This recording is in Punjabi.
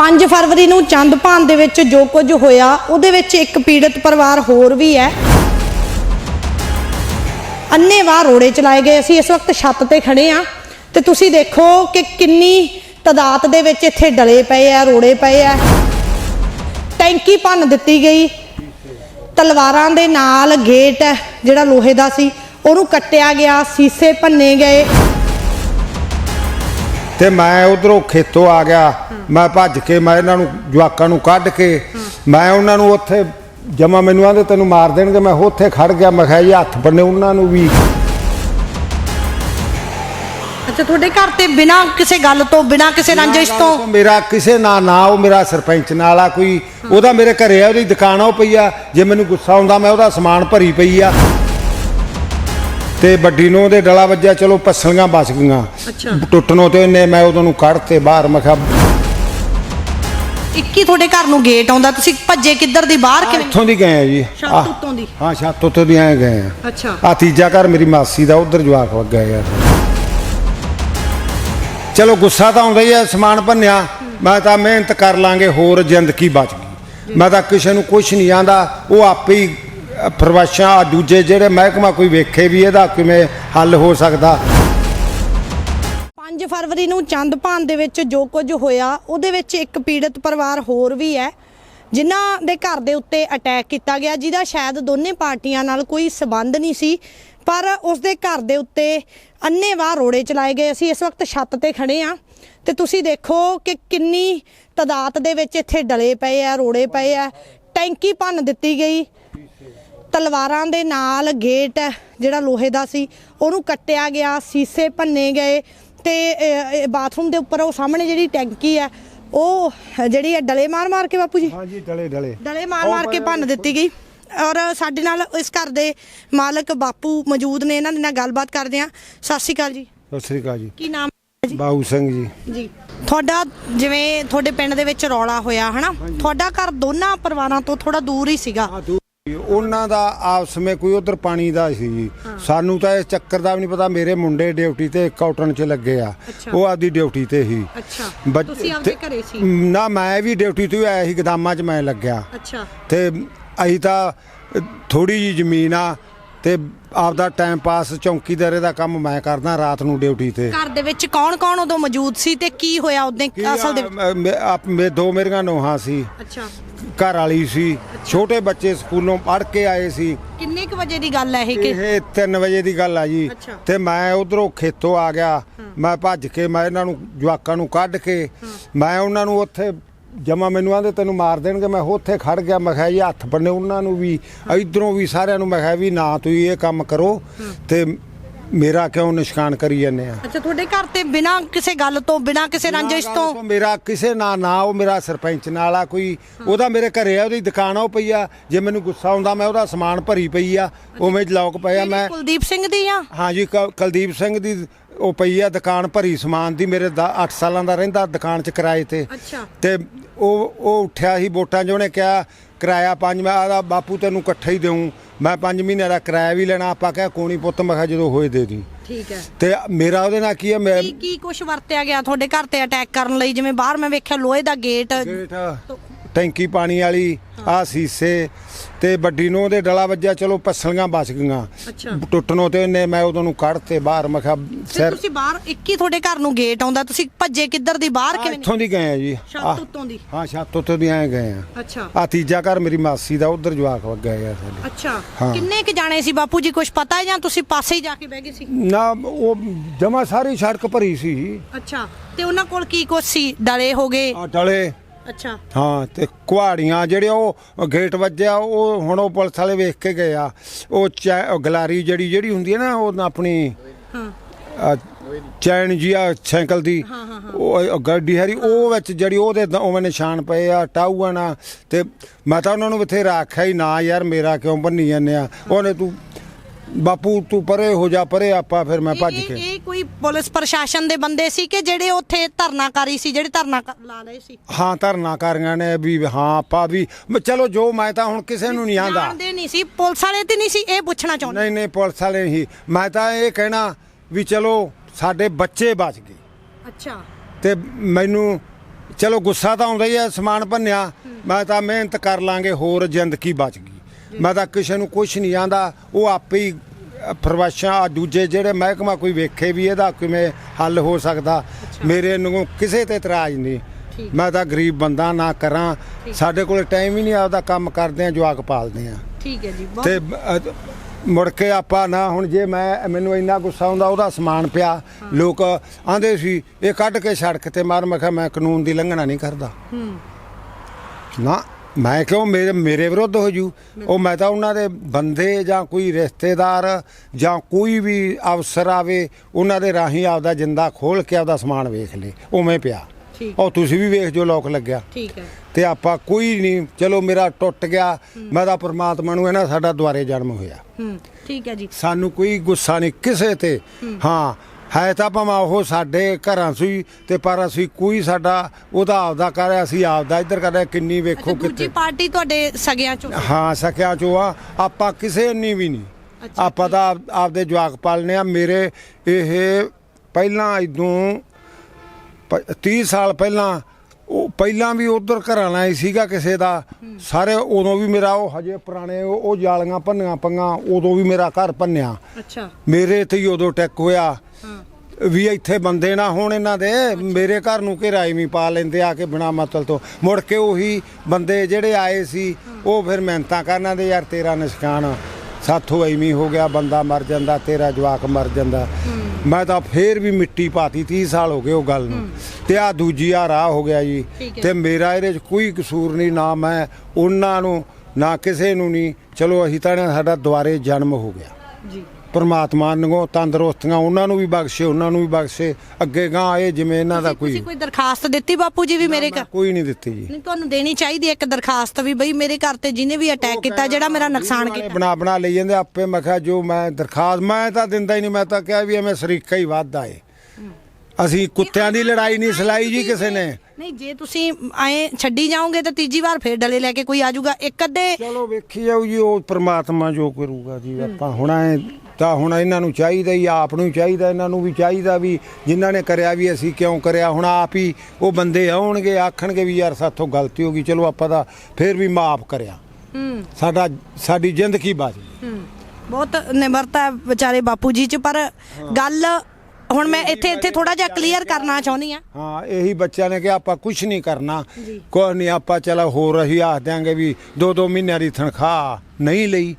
5 ਫਰਵਰੀ ਨੂੰ ਚੰਦਪਾਨ ਦੇ ਵਿੱਚ ਜੋ ਕੁਝ ਹੋਇਆ, ਉਹਦੇ ਵਿੱਚ ਇੱਕ ਪੀੜਤ ਪਰਿਵਾਰ ਹੋਰ ਵੀ ਹੈ। ਅੰਨੇਵਾਹ ਰੋੜੇ ਚਲਾਏ ਗਏ। ਅਸੀਂ ਇਸ ਵਕਤ ਛੱਤ ਤੇ ਖੜੇ ਆ ਤੇ ਤੁਸੀਂ ਦੇਖੋ ਕਿ ਕਿੰਨੀ ਤਦਾਦ ਦੇ ਵਿੱਚ ਇੱਥੇ ਡਲੇ ਪਏ ਆ, ਰੋੜੇ ਪਏ ਆ। ਟੈਂਕੀ ਭੰਨ ਦਿੱਤੀ ਗਈ। ਤਲਵਾਰਾਂ ਦੇ ਨਾਲ ਗੇਟ ਹੈ, ਜਿਹੜਾ ਲੋਹੇ ਦਾ ਸੀ, ਉਹਨੂੰ ਕੱਟਿਆ ਗਿਆ, ਸੀਸੇ ਭੰਨੇ ਗਏ। ਤੇ ਮੈਂ ਉਧਰੋਂ ਖੇਤੋਂ ਆ ਗਿਆ। ਮੈਂ ਭੱਜ ਕੇ ਮੈਂ ਇਹਨਾਂ ਨੂੰ ਜਵਾਕਾਂ ਨੂੰ ਕੱਢ ਕੇ ਮੈਂ ਉਹਨਾਂ ਨੂੰ ਉੱਥੇ ਜਮਾ ਮੈਨੂੰ ਆਂਦੇ ਤੈਨੂੰ ਮਾਰ ਦੇਣਗੇ ਮੈਂ ਉੱਥੇ ਖੜ ਗਿਆ ਮੈਂ ਕਿਹਾ ਹੱਥ ਬੰਨੇ ਉਹਨਾਂ ਨੂੰ ਵੀ। ਅੱਛਾ ਤੁਹਾਡੇ ਘਰ ਤੇ ਬਿਨਾ ਕਿਸੇ ਗੱਲ ਤੋਂ ਬਿਨਾ ਕਿਸੇ ਰੰਜਿਸ਼ ਤੋਂ? ਮੇਰਾ ਕਿਸੇ ਨਾਲ ਨਾ ਉਹ ਮੇਰਾ ਸਰਪੰਚ ਨਾਲ ਆ ਕੋਈ ਉਹਦਾ ਮੇਰੇ ਘਰੇ ਆ ਉਹਦੀ ਦੁਕਾਨ ਆ ਉਹ ਪਈ ਆ। ਜੇ ਮੈਨੂੰ ਗੁੱਸਾ ਆਉਂਦਾ ਮੈਂ ਉਹਦਾ ਸਮਾਨ ਭਰੀ ਪਈ ਆ। ਤੇ ਵੱਡੀ ਨੂੰ ਉਹਦੇ ਡਲਾ ਵੱਜਿਆ ਚਲੋ ਪਸਲੀਆਂ ਬਚ ਗਈਆਂ। ਅੱਛਾ। ਟੁੱਟਣੋਂ ਤੇ ਉਹਨੇ ਮੈਂ ਉਹਨਾਂ ਨੂੰ ਕੱਢਤੇ ਬਾਹਰ ਮੈਂ ਕਿਹਾ ਇੱਕ ਹੀ ਤੁਹਾਡੇ ਘਰ ਨੂੰ ਗੇਟ ਆਉਂਦਾ ਤੁਸੀਂ ਭੱਜੇ ਕਿੱਧਰ ਦੀ ਬਾਹਰ ਕਿਵੇਂ? ਇੱਥੋਂ ਦੀ ਗਏ ਆ ਜੀ। ਛੱਤ ਆਹ, ਉੱਤੋਂ ਦੀ? ਹਾਂ ਛੱਤ ਉੱਤੋਂ ਦੀ ਆਏ ਗਏ ਆ। ਅੱਛਾ। ਆ ਤੀਜਾ ਘਰ ਮੇਰੀ ਮਾਸੀ ਦਾ ਉਧਰ ਜਵਾਕ ਵੱਗਾ ਯਾਰ। ਚਲੋ ਗੁੱਸਾ ਤਾਂ ਆਉਂਦਾ ਹੀ ਆ ਸਮਾਨ ਭੰਨਿਆ। ਮੈਂ ਤਾਂ ਮਿਹਨਤ ਕਰ ਲਾਂਗੇ ਹੋਰ ਜ਼ਿੰਦਗੀ ਬਚ ਗਈ। ਮੈਂ ਤਾਂ ਕਿਸੇ ਨੂੰ ਕੁਝ ਨਹੀਂ ਆਂਦਾ ਉਹ ਆਪੇ ਹੀ ਫਰਵਾਸ਼ਾਂ ਦੂਜੇ ਜਿਹੜੇ ਮਹਿਕਮਾ ਕੋਈ ਵੇਖੇ ਵੀ ਇਹਦਾ ਕਿਵੇਂ ਹੱਲ ਹੋ ਸਕਦਾ। 5 ਫਰਵਰੀ ਨੂੰ ਚੰਦਪਾਨ ਦੇ ਵਿੱਚ ਜੋ ਕੁਝ ਹੋਇਆ, ਉਹਦੇ ਵਿੱਚ ਇੱਕ ਪੀੜਤ ਪਰਿਵਾਰ ਹੋਰ ਵੀ ਹੈ, ਜਿਨ੍ਹਾਂ ਦੇ ਘਰ ਦੇ ਉੱਤੇ ਅਟੈਕ ਕੀਤਾ ਗਿਆ, ਜਿਹਦਾ ਸ਼ਾਇਦ ਦੋਨੇ ਪਾਰਟੀਆਂ ਨਾਲ ਕੋਈ ਸਬੰਧ ਨਹੀਂ ਸੀ, ਪਰ ਉਸ ਦੇ ਘਰ ਦੇ ਉੱਤੇ ਅੰਨੇਵਾਹ ਰੋੜੇ ਚਲਾਏ ਗਏ। ਅਸੀਂ ਇਸ ਵਕਤ ਛੱਤ ਤੇ ਖੜੇ ਆ ਤੇ ਤੁਸੀਂ ਦੇਖੋ ਕਿ ਕਿੰਨੀ ਤਦਾਦ ਦੇ ਵਿੱਚ ਇੱਥੇ ਡਲੇ ਪਏ ਆ, ਰੋੜੇ ਪਏ ਆ। ਟੈਂਕੀ ਭੰਨ ਦਿੱਤੀ ਗਈ। ਤਲਵਾਰਾਂ ਦੇ ਨਾਲ ਗੇਟ ਜਿਹੜਾ ਲੋਹੇ ਦਾ ਸੀ, ਉਹਨੂੰ ਕੱਟਿਆ ਗਿਆ, ਸੀਸੇ ਭੰਨੇ ਗਏ। ਤੇ ਬਾਥਰੂਮ ਦੇ ਉੱਪਰ ਉਹ ਸਾਹਮਣੇ ਜਿਹੜੀ ਟੈਂਕੀ ਹੈ ਉਹ ਜਿਹੜੀ ਹੈ ਡਲੇ ਮਾਰ ਮਾਰ ਕੇ ਬਾਪੂ ਜੀ? ਹਾਂਜੀ ਡਲੇ ਡਲੇ। ਡਲੇ ਮਾਰ ਮਾਰ ਕੇ ਭੰਨ ਦਿੱਤੀ ਗਈ। ਔਰ ਸਾਡੇ ਨਾਲ ਇਸ ਘਰ ਦੇ ਮਾਲਕ ਬਾਪੂ ਮੌਜੂਦ ਨੇ ਇਹਨਾਂ ਦੇ ਨਾਲ ਗੱਲਬਾਤ ਕਰਦੇ ਆ ਸਤਿ ਸ਼੍ਰੀ ਅਕਾਲ ਜੀ। ਸਤਿ ਸ੍ਰੀ ਅਕਾਲ ਜੀ। ਕੀ ਨਾਮ ਹੈ ਜੀ? ਬਾਊ ਸਿੰਘ ਜੀ। ਜੀ। ਤੁਹਾਡਾ ਜਿਵੇਂ ਤੁਹਾਡੇ ਪਿੰਡ ਦੇ ਵਿੱਚ ਰੌਲਾ ਹੋਇਆ ਹਨਾ? ਤੁਹਾਡਾ ਘਰ ਦੋਨਾਂ ਪਰਿਵਾਰਾਂ ਤੋਂ ਥੋੜਾ ਦੂਰ ਹੀ ਸੀਗਾ। ਉਹਨਾਂ ਦਾ ਆਪਸ ਵਿੱਚ ਕੋਈ ਉਧਰ ਪਾਣੀ ਦਾ ਸੀ ਜੀ। ਸਾਨੂੰ ਤਾਂ ਇਸ ਚੱਕਰ ਦਾ ਵੀ ਨਹੀਂ ਪਤਾ ਮੇਰੇ ਮੁੰਡੇ ਡਿਊਟੀ ਤੇ ਕਾਟਨ 'ਚ ਲੱਗੇ ਆ। ਉਹ ਆਪਦੀ ਡਿਊਟੀ ਤੇ ਸੀ। ਅੱਛਾ। ਬੱਚ- ਤੁਸੀਂ ਆਪਦੇ ਤੇ- ਘਰੇ ਸੀ? ਨਾ ਮੈਂ ਵੀ ਡਿਊਟੀ ਤੋਂ ਆਇਆ ਸੀ ਗਦਾਮਾਂ 'ਚ ਮੈਂ ਲੱਗਿਆ। ਅੱਛਾ। ਤੇ ਅਸੀਂ ਤਾਂ ਥੋੜੀ ਜੀ ਜ਼ਮੀਨ ਆ ਤੇ ਆਪਦਾ ਟਾਈਮ ਪਾਸ ਚੌਂਕੀਦਾਰੇ ਦਾ ਕੰਮ ਮੈਂ ਕਰਦਾ ਰਾਤ ਨੂੰ ਡਿਊਟੀ ਤੇ। ਘਰ ਦੇ ਵਿੱਚ ਕੌਣ ਕੌਣ ਉਦੋਂ ਮੌਜੂਦ ਸੀ ਤੇ ਕੀ ਹੋਇਆ ਉਦੋਂ ਅਸਲ ਦੇ ਵਿੱਚ ਮ- ਦੋ ਮੇਰੀਆਂ ਨੋਹਾਂ ਸੀ। ਅੱਛਾ। ਘਰ ਵਾਲੀ ਸੀ ਛੋਟੇ ਬੱਚੇ ਸਕੂਲੋਂ ਪੜ੍ਹ ਕੇ ਆਏ ਸੀ। ਕਿੰਨੇ ਕੁ ਵਜੇ ਦੀ ਗੱਲ ਹੈ ਇਹ ਕਿ? ਇਹ 3 ਵਜੇ ਦੀ ਗੱਲ ਆ ਜੀ। ਅੱਛਾ। ਤੇ ਮੈਂ ਉਧਰੋਂ ਖੇਤੋਂ ਆ ਗਿਆ। ਮੈਂ ਭੱਜ ਕੇ ਮੈਂ ਇਹਨਾਂ ਨੂੰ ਜਵਾਕਾਂ ਨੂੰ ਕੱਢ ਕੇ ਮੈਂ ਉਹਨਾਂ ਨੂੰ ਉੱਥੇ ਜਮਾ ਮੈਨੂੰ ਆਂਦੇ ਤੈਨੂੰ ਮਾਰ ਦੇਣਗੇ ਮੈਂ ਉੱਥੇ ਖੜ ਗਿਆ। ਮੈਂ ਕਿਹਾ ਜੀ ਹੱਥ ਬੰਨੇ ਉਹਨਾਂ ਨੂੰ ਵੀ ਇਧਰੋਂ ਵੀ ਸਾਰਿਆਂ ਨੂੰ ਮੈਂ ਕਿਹਾ ਵੀ ਨਾ ਤੁਸੀਂ ਇਹ ਕੰਮ ਕਰੋ। ਤੇ ਮੇਰਾ ਕਿਉਂ ਨਿਸ਼ਕਾਨ ਕਰੀ ਜਾਂਦੇ ਆ? ਅੱਛਾ ਤੁਹਾਡੇ ਘਰ ਤੇ ਬਿਨਾ ਕਿਸੇ ਗੱਲ ਤੋਂ ਬਿਨਾ ਕਿਸੇ ਰੰਜਿਸ਼ ਤੋਂ? ਮੇਰਾ ਕਿਸੇ ਨਾਲ ਨਾ ਉਹ ਮੇਰਾ ਸਰਪੰਚ ਨਾਲ ਆ ਕੋਈ ਉਹਦਾ ਮੇਰੇ ਘਰੇ ਆ ਉਹਦੀ ਦੁਕਾਨ ਆ ਉਹ ਪਈ ਆ। ਜੇ ਮੈਨੂੰ ਗੁੱਸਾ ਆਉਂਦਾ ਮੈਂ ਉਹਦਾ ਸਮਾਨ ਭਰੀ ਪਈ ਆ ਉਵੇਂ ਲੋਕ ਪਿਆ ਮੈਂ। ਕੁਲਦੀਪ ਸਿੰਘ ਦੀ ਆ? ਹਾਂਜੀ ਕ- ਕੁਲਦੀਪ ਸਿੰਘ ਦੀ ਉਹ ਪਈ ਆ ਦੁਕਾਨ ਭਰੀ ਸਮਾਨ ਦੀ ਮੇਰੇ 8 ਸਾਲਾਂ ਦਾ ਰਹਿੰਦਾ ਦੁਕਾਨ 'ਚ ਕਿਰਾਏ ਤੇ। ਅੱਛਾ। ਤੇ ਉਹ ਉਹ ਉੱਠਿਆ ਸੀ ਵੋਟਾਂ 'ਚ ਉਹਨੇ ਕਿਹਾ ਕਿਰਾਇਆ ਪੰਜ ਮੈਂ ਆਦਾ ਬਾਪੂ ਤੈਨੂੰ ਇਕੱਠਾ ਹੀ ਦੇਉਂ ਮੈਂ 5 ਮਹੀਨੇ ਦਾ ਕਿਰਾਇਆ ਵੀ ਲੈਣਾ ਆਪਾਂ ਕਿਹਾ ਕੋਣੀ ਪੁੱਤ ਮੈਂ ਕਿਹਾ ਜਦੋਂ ਹੋਏ ਦੇ ਦੀ। ਠੀਕ ਹੈ। ਤੇ ਮੇਰਾ ਉਹਦੇ ਨਾਲ ਕੀ ਹੈ ਮੈਂ ਕੀ ਕੀ ਕੁਝ ਵਰਤਿਆ ਗਿਆ ਤੁਹਾਡੇ ਘਰ ਤੇ ਅਟੈਕ ਕਰਨ ਲਈ? ਜਿਵੇਂ ਬਾਹਰ ਮੈਂ ਵੇਖਿਆ ਲੋਹੇ ਦਾ ਗੇਟ ਗੇਟ ਟੈਂਕੀ ਪਾਣੀ ਵਾਲੀ ਆ ਸੀਸੇ ਤੇ ਵੱਡੀ ਨੂੰ ਉਹਦੇ ਡਲਾ ਵੱਜਿਆ ਚਲੋ ਪਸਲੀਆਂ ਬਚ ਗਈਆਂ। ਅੱਛਾ। ਟੁੱਟਣੋਂ ਤੇ ਉਹਨੇ ਮੈਂ ਉਹਦੋਂ ਨੂੰ ਕੱਢਤੇ ਬਾਹਰ ਮੈਂ ਕਿਹਾ ਤੇ ਸਿਰ ਤੁਸੀਂ ਬਾਹਰ ਇੱਕ ਹੀ ਤੁਹਾਡੇ ਘਰ ਨੂੰ ਗੇਟ ਆਉਂਦਾ ਤੁਸੀਂ ਭੱਜੇ ਕਿੱਧਰ ਦੀ ਬਾਹਰ ਆਹ ਕਿਵੇਂ ਇੱਥੋਂ ਦੀ ਗਏ ਆ ਜੀ। ਛੱਤ ਉੱਤੋਂ ਦੀ? ਹਾਂ ਛੱਤ ਉੱਤੋਂ ਦੀ ਆਏ ਗਏ ਆ। ਅੱਛਾ। ਆ ਤੀਜਾ ਘਰ ਮੇਰੀ ਮਾਸੀ ਦਾ ਉਧਰ ਜਵਾਕ ਵੱਗਾ ਯਾਰ ਸਾਡੇ। ਅੱਛਾ। ਹਾਂ। ਕਿੰਨੇ ਕ ਜਾਣੇ ਸੀ ਬਾਪੂ ਜੀ ਕੁਝ ਪਤਾ ਹੈ ਜਾਂ ਤੁਸੀਂ ਪਾਸੇ ਹੀ ਜਾ ਕੇ ਬਹਿ ਗਏ ਸੀ? ਨਾ ਉਹ ਜਮਾ ਸਾਰੀ ਸੜਕ ਭਰੀ ਸੀ। ਅੱਛਾ। ਤੇ ਉਹਨਾਂ ਕੋਲ ਕੀ ਕੁਛ ਸੀ? ਡਲੇ ਹੋ ਗਏ? ਆ ਡਲੇ। ਅੱਛਾ। ਹਾਂ ਤੇ ਕੁਹਾੜੀਆਂ ਜਿਹੜੇ ਉਹ ਗੇਟ ਵੱਜਿਆ ਉਹ ਹੁਣ ਉਹ ਪੁਲਿਸ ਵਾਲੇ ਵੇਖ ਕੇ ਗਏ ਆ। ਉਹ ਚੈ- ਉਹ ਗਲਾਰੀ ਜਿਹੜੀ ਜਿਹੜੀ ਹੁੰਦੀ ਹੈ ਨਾ ਉਹ ਆਪਣੀ ਹਾਂ। ਚੈਨ ਜੀ ਆ ਸਾਈਕਲ ਦੀ ਉਹ ਉਹ ਗੱਡੀ ਹਰੀ ਉਹ ਵਿੱਚ ਜਿਹੜੀ ਉਹਦੇ ਦ- ਉਵੇਂ ਨਿਸ਼ਾਨ ਪਏ ਆ ਟਾਊਆ ਨਾ ਤੇ ਮੈਂ ਤਾਂ ਉਹਨਾਂ ਨੂੰ ਬਥੇਰਾ ਆਖਿਆ ਹੀ ਨਾ ਯਾਰ ਮੇਰਾ ਕਿਉਂ ਬੰਨੀ ਜਾਂਦੇ ਆ? ਉਹਨੇ ਤੂੰ ਬਾਪੂ ਤੂੰ ਪਰੇ ਹੋ ਜਾ ਪਰੇ ਆਪਾਂ ਫਿਰ ਮੈਂ ਭੱਜ ਇਹ- ਕੇ। ਇਹ ਕੋਈ ਪੁਲਿਸ ਪ੍ਰਸ਼ਾਸਨ ਦੇ ਬੰਦੇ ਸੀ ਕਿ ਜਿਹੜੇ ਉੱਥੇ ਧਰਨਾਕਾਰੀ ਸੀ ਜਿਹੜੇ ਧਰਨਾ ਕ- ਲਾ ਰਹੇ ਸੀ? ਹਾਂ ਧਰਨਾਕਾਰੀਆਂ ਨੇ ਵੀ ਹਾਂ ਆਪਾਂ ਵੀ ਮ- ਚਲੋ ਜੋ ਮੈਂ ਤਾਂ ਹੁਣ ਕਿਸੇ ਨੂੰ ਨਹੀਂ ਆਂਦਾ। ਜਾਣਦੇ ਨਹੀਂ ਸੀ। ਪੁਲਿਸ ਵਾਲੇ ਤੇ ਨਹੀਂ ਸੀ ਇਹ ਪੁੱਛਣਾ ਚਾਹੁੰਦਾ। ਨਹੀਂ ਨਹੀਂ ਪੁਲਿਸ ਵਾਲੇ ਹੀ। ਮੈਂ ਤਾਂ ਇਹ ਕਹਿਣਾ ਵੀ ਚਲੋ ਸਾਡੇ ਬੱਚੇ ਬਚ ਗਏ। ਅੱਛਾ। ਤੇ ਮੈਨੂੰ ਚਲੋ ਗੁੱਸਾ ਤਾਂ ਆਉਂਦਾ ਹੀ ਹੈ ਸਮਾਨ ਭੰਨਿਆ। ਮੈਂ ਤਾਂ ਮਿਹਨਤ ਕਰ ਲਾਂਗੇ ਹੋਰ ਜ਼ਿੰਦਗੀ ਬਚ ਗਈ। ਮੈਂ ਤਾਂ ਕਿਸੇ ਨੂੰ ਕੁਝ ਨਹੀਂ ਆਂਦਾ ਉਹ ਆਪੇ ਹੀ ਫਰਵਾਸ਼ਾਂ ਦੂਜੇ ਜਿਹੜੇ ਮਹਿਕਮਾ ਕੋਈ ਵੇਖੇ ਵੀ ਇਹਦਾ ਕਿਵੇਂ ਹੱਲ ਹੋ ਸਕਦਾ ਮੇਰੇ ਨੂੰ ਕਿਸੇ ਤੇ ਇਤਰਾਜ਼ ਨਹੀਂ। ਮੈਂ ਤਾਂ ਗਰੀਬ ਬੰਦਾ ਨਾ ਕਰਾਂ ਸਾਡੇ ਕੋਲ ਟਾਈਮ ਹੀ ਨਹੀਂ ਆਪਦਾ ਕੰਮ ਕਰਦੇ ਆ ਜਵਾਕ ਪਾਲਦੇ ਆ। ਠੀਕ ਹੈ ਜੀ ਤੇ ਅ, ਮੁੜ ਕੇ ਆਪਾਂ ਨਾ ਹੁਣ ਜੇ ਮੈਂ ਮੈਨੂੰ ਇੰਨਾ ਗੁੱਸਾ ਆਉਂਦਾ ਉਹਦਾ ਸਮਾਨ ਪਿਆ। ਲੋਕ ਆਂਦੇ ਸੀ ਇਹ ਕੱਢ ਕੇ ਸੜਕ ਤੇ ਮਾਰ ਮੈਂ ਕਿਹਾ ਮੈਂ ਕਾਨੂੰਨ ਦੀ ਲੰਘਣਾ ਨਹੀਂ ਕਰਦਾ। ਹੂੰ। ਨਾ। ਮੈਂ ਕਿਉਂ ਮੇਰੇ ਮੇਰੇ ਵਿਰੁੱਧ ਹੋ ਜੂ। ਉਹ ਮੈਂ ਤਾਂ ਉਹਨਾਂ ਦੇ ਬੰਦੇ ਜਾਂ ਕੋਈ ਰਿਸ਼ਤੇਦਾਰ ਜਾਂ ਕੋਈ ਵੀ ਅਫਸਰ ਆਵੇ ਉਹਨਾਂ ਦੇ ਰਾਹੀਂ ਆਪਦਾ ਜਿੰਦਾ ਖੋਲ ਕੇ ਆਪਦਾ ਸਮਾਨ ਵੇਖ ਲੇ। ਉਵੇਂ ਪਿਆ। ਉਹ ਤੁਸੀਂ ਵੀ ਵੇਖ ਜੋ ਲੋਕ ਲੱਗਿਆ। ਠੀਕ ਹੈ। ਤੇ ਆਪਾਂ ਕੋਈ ਨਹੀਂ ਚਲੋ ਮੇਰਾ ਟੁੱਟ ਗਿਆ। ਮੈਂ ਤਾਂ ਪ੍ਰਮਾਤਮਾ ਨੂੰ ਇਹਨਾਂ ਸਾਡਾ ਦੁਆਰੇ ਜਨਮ ਹੋਇਆ। ਹੂੰ। ਠੀਕ ਹੈ ਜੀ। ਸਾਨੂੰ ਕੋਈ ਗੁੱਸਾ ਨਹੀਂ ਕਿਸੇ ਤੇ। ਹਾਂ ਹੈ ਤਾਂ ਭਾਵੇਂ ਉਹ ਸਾਡੇ ਘਰਾਂ ਸੀ ਤੇ ਪਰ ਅਸੀਂ ਕੋਈ ਸਾਡਾ ਉਹਦਾ ਆਪਦਾ ਕਰ ਰਿਹਾ ਅਸੀਂ ਆਪਦਾ ਇੱਧਰ ਕਰ ਰਿਹਾ ਕਿੰਨੀ ਵੇਖੋ ਦੂਜੀ ਕਿਤੇ ਪਾਰਟੀ ਤੁਹਾਡੇ ਸਗਿਆਂ ਚੋਂ? ਹਾਂ ਸਕਿਆ ਚੋ ਆ। ਆਪਾਂ ਕਿਸੇ ਨਹੀਂ ਵੀ ਨਹੀਂ। ਆਪਾਂ ਤਾਂ ਆਪ- ਆਪਦੇ ਜਵਾਕ ਪਾਲਨੇ ਆ। ਮੇਰੇ ਇਹ ਪਹਿਲਾਂ ਇਦੋਂ 30 ਸਾਲ ਪਹਿਲਾਂ ਉਹ ਪਹਿਲਾਂ ਵੀ ਉਧਰ ਘਰਾਂ ਨਾਲ ਹੀ ਸੀਗਾ ਕਿਸੇ ਦਾ। ਸਾਰੇ ਉਦੋਂ ਵੀ ਮੇਰਾ ਉਹ ਹਜੇ ਪੁਰਾਣੇ ਉਹ ਉਹ ਜਾਲੀਆਂ ਭੰਨੀਆਂ ਪੰਗਾ ਉਦੋਂ ਵੀ ਮੇਰਾ ਘਰ ਭੰਨਿਆ। ਅੱਛਾ। ਮੇਰੇ ਤੇ ਹੀ ਉਦੋਂ ਟੈਕ ਹੋਇਆ। ਵੀ ਇੱਥੇ ਬੰਦੇ ਨਾ ਹੋਣ ਇਹਨਾਂ ਦੇ। ਮੇਰੇ ਘਰ ਨੂੰ ਘੇਰਾ ਵੀ ਪਾ ਲੈਂਦੇ ਆ ਕੇ ਬਿਨਾ ਮਤਲਬ ਤੋਂ। ਮੁੜ ਕੇ ਉਹੀ ਬੰਦੇ ਜਿਹੜੇ ਆਏ ਸੀ ਉਹ ਫਿਰ ਮਿਹਨਤਾਂ ਕਰਨਾਂ ਦੇ ਯਾਰ ਤੇਰਾ ਨਿਸ਼ਕਾਨ ਸਾਥੋਂ ਐਵੇਂ ਹੋ ਗਿਆ ਬੰਦਾ ਮਰ ਜਾਂਦਾ ਤੇਰਾ ਜਵਾਕ ਮਰ ਜਾਂਦਾ। ਮੈਂ ਤਾਂ ਫੇਰ ਵੀ ਮਿੱਟੀ ਪਾਤੀ 30 ਸਾਲ ਹੋ ਗਏ ਉਹ ਗੱਲ ਨੂੰ। ਤੇ ਆ ਦੂਜੀ ਆ ਰਾਹ ਹੋ ਗਿਆ ਜੀ। ਹੈ। ਤੇ ਮੇਰਾ ਇਹਦੇ 'ਚ ਕੋਈ ਕਸੂਰ ਨਹੀਂ ਨਾ ਮੈਂ ਉਹਨਾਂ ਨੂੰ ਨਾ ਕਿਸੇ ਨੂੰ ਨਹੀਂ। ਚਲੋ ਅਸੀਂ ਤਾਂ ਸਾਡਾ ਦੁਆਰੇ ਜਨਮ ਹੋ ਗਿਆ। ਜੀ। ਪਰਮਾਤਮਾ ਨੂੰ ਤੰਦਰੁਸਤੀਆਂ ਉਹਨਾਂ ਨੂੰ ਵੀ ਬਖਸ਼ੇ ਉਹਨਾਂ ਨੂੰ ਵੀ ਬਖਸ਼ੇ। ਅੱਗੇ ਗਾਂ ਇਹ ਜਿਵੇਂ ਇਹਨਾਂ ਦਾ ਤੁਸੀਂ ਕੋਈ ਕੋਈ ਦਰਖਾਸਤ ਦਿੱਤੀ ਬਾਪੂ ਜੀ ਵੀ ਮੇਰੇ ਘਰ? ਕੋਈ ਨਹੀਂ ਦਿੱਤੀ ਜੀ। ਨਹੀਂ ਤੁਹਾਨੂੰ ਦੇਣੀ ਚਾਹੀਦੀ ਹੈ ਇੱਕ ਦਰਖਾਸਤ ਵੀ ਬਈ ਮੇਰੇ ਘਰ ਤੇ ਜਿਹਨੇ ਵੀ ਅਟੈਕ ਕੀਤਾ ਜਿਹੜਾ ਮੇਰਾ ਨੁਕਸਾਨ ਕੀਤਾ। ਬਣਾ ਬਣਾ ਲਈ ਜਾਂਦੇ ਆਪੇ ਮੈਂ ਕਿਹਾ ਜੋ ਮੈਂ ਦਰਖਾਸਤ ਮੈਂ ਤਾਂ ਦਿੰਦਾ ਹੀ ਨਹੀਂ ਮੈਂ ਤਾਂ ਕਿਹਾ ਵੀ ਐਵੇਂ ਸਰੀਕਾ ਹੀ ਵੱਧਦਾ ਏ। ਅਸੀਂ ਕੁੱਤਿਆਂ ਦੀ ਲੜਾਈ ਨਹੀਂ ਸਲਾਈ ਜੀ ਕਿਸੇ ਨੇ। ਨਹੀਂ ਜੇ ਤੁਸੀਂ ਐ ਛੱਡੀ ਜਾਓਗੇ ਤਾਂ ਤੀਜੀ ਵਾਰ ਫੇਰ ਡਲੇ ਲੈ ਕੇ ਕੋਈ ਆ ਜਾਊਗਾ ਇੱਕ ਅੱਧੇ ਚਲੋ ਵੇਖੀ ਜਾਊ ਜੀ ਉਹ ਪ੍ਰਮਾਤਮਾ ਜੋ ਕਰੂਗਾ ਜੀ ਆਪਾਂ ਹੁਣ ਐ ਤਾਂ ਹੁਣ ਇਹਨਾਂ ਨੂੰ ਚਾਹੀਦਾ ਹੀ ਆਪ ਨੂੰ ਚਾਹੀਦਾ ਇਹਨਾਂ ਨੂੰ ਵੀ ਚਾਹੀਦਾ ਵੀ ਜਿਨ੍ਹਾਂ ਨੇ ਕਰਿਆ ਵੀ ਅਸੀਂ ਕਿਉਂ ਕਰਿਆ ਹੁਣ ਆਪ ਹੀ ਉਹ ਬੰਦੇ ਆਉਣਗੇ ਆਖਣਗੇ ਵੀ ਯਾਰ ਸਾਥੋਂ ਗਲਤੀ ਹੋ ਗਈ ਚਲੋ ਆਪਾਂ ਤਾਂ ਫੇਰ ਵੀ ਮਾਫ ਕਰਿਆ। ਹੂੰ। ਸਾਡਾ ਸਾਡੀ ਜ਼ਿੰਦਗੀ ਹੂੰ। ਬਹੁਤ ਨਿਮਰਤਾ ਵਿਚਾਰੇ ਬਾਪੂ ਜੀ ਚ ਪਰ ਗੱਲ ਹੁਣ ਮੈਂ ਇੱਥੇ ਇੱਥੇ ਥੋੜਾ ਜਿਹਾ ਕਲੀਅਰ ਕਰਨਾ ਚਾਹੁੰਦੀ ਆ ਹਾਂ ਇਹੀ ਬੱਚਿਆਂ ਨੇ ਕਿ ਆਪਾਂ ਕੁਝ ਨਹੀਂ ਕਰਨਾ। ਕੋਈ ਨਹੀਂ ਆਪਾਂ ਚਲਾ ਹੋਰ ਅਸੀਂ ਆਖ ਦਿਆਂਗੇ ਵੀ ਦੋ ਦੋ ਮਹੀਨਿਆਂ ਦੀ ਤਨਖਾਹ ਨਹੀਂ ਲਈ।